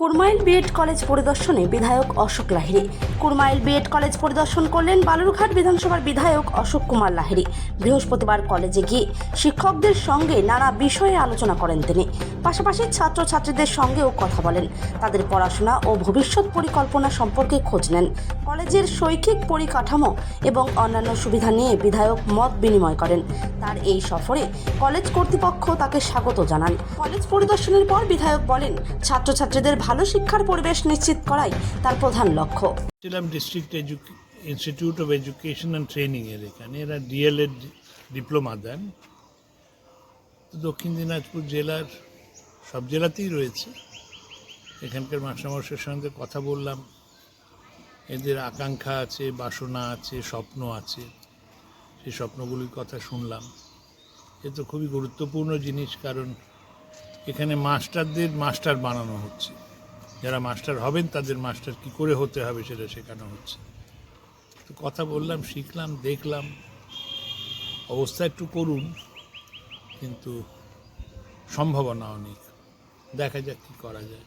Kurmail B Ed college পরিদর্শনে বিধায়ক Ashok Lahiri. Kurmail B Ed college পরিদর্শন করলেন বালুরঘাট বিধানসভার বিধায়ক অশোক কুমার লাহিড়ী। বৃহস্পতিবার কলেজে গিয়ে শিক্ষকদের সঙ্গে নানা বিষয়ে আলোচনা করেন তিনি। পাশাপাশি ছাত্রছাত্রীদের সঙ্গেও কথা বলেন। তাদের পড়াশোনা ও ভবিষ্যৎ পরিকল্পনা সম্পর্কে খোঁজ নেন। কলেজের শৈক্ষিক পরিকাঠামো এবং অন্যান্য সুবিধা নিয়ে বিধায়ক মত বিনিময় করেন। তার এই সফরে কলেজ কর্তৃপক্ষ তাকে স্বাগত জানান। কলেজ পরিদর্শনের পর বিধায়ক বলেন, ছাত্রছাত্রীদের ভালো শিক্ষার পরিবেশ নিশ্চিত করাই তার প্রধান লক্ষ্য। ছিলাম district institute of education and training এর এখানে। এরা ডিএলএড ডিপ্লোমা দেন। দক্ষিণ দিনাজপুর জেলার সব জেলাতেই রয়েছে। এখানকার মাস্টারমশাইয়ের সঙ্গে কথা বললাম। এদের আকাঙ্ক্ষা আছে, বাসনা আছে, স্বপ্ন আছে। সেই স্বপ্নগুলির কথা শুনলাম। এ তো খুবই গুরুত্বপূর্ণ জিনিস, কারণ এখানে মাস্টারদের মাস্টার বানানো হচ্ছে। যারা মাস্টার হবেন, তাদের মাস্টার কি করে হতে হবে সেটা শেখানো হচ্ছে। তো কথা বললাম, শিখলাম, দেখলাম, অবস্থা একটু করুন, কিন্তু সম্ভাবনা অনেক দেখা যাক কী করা যায়।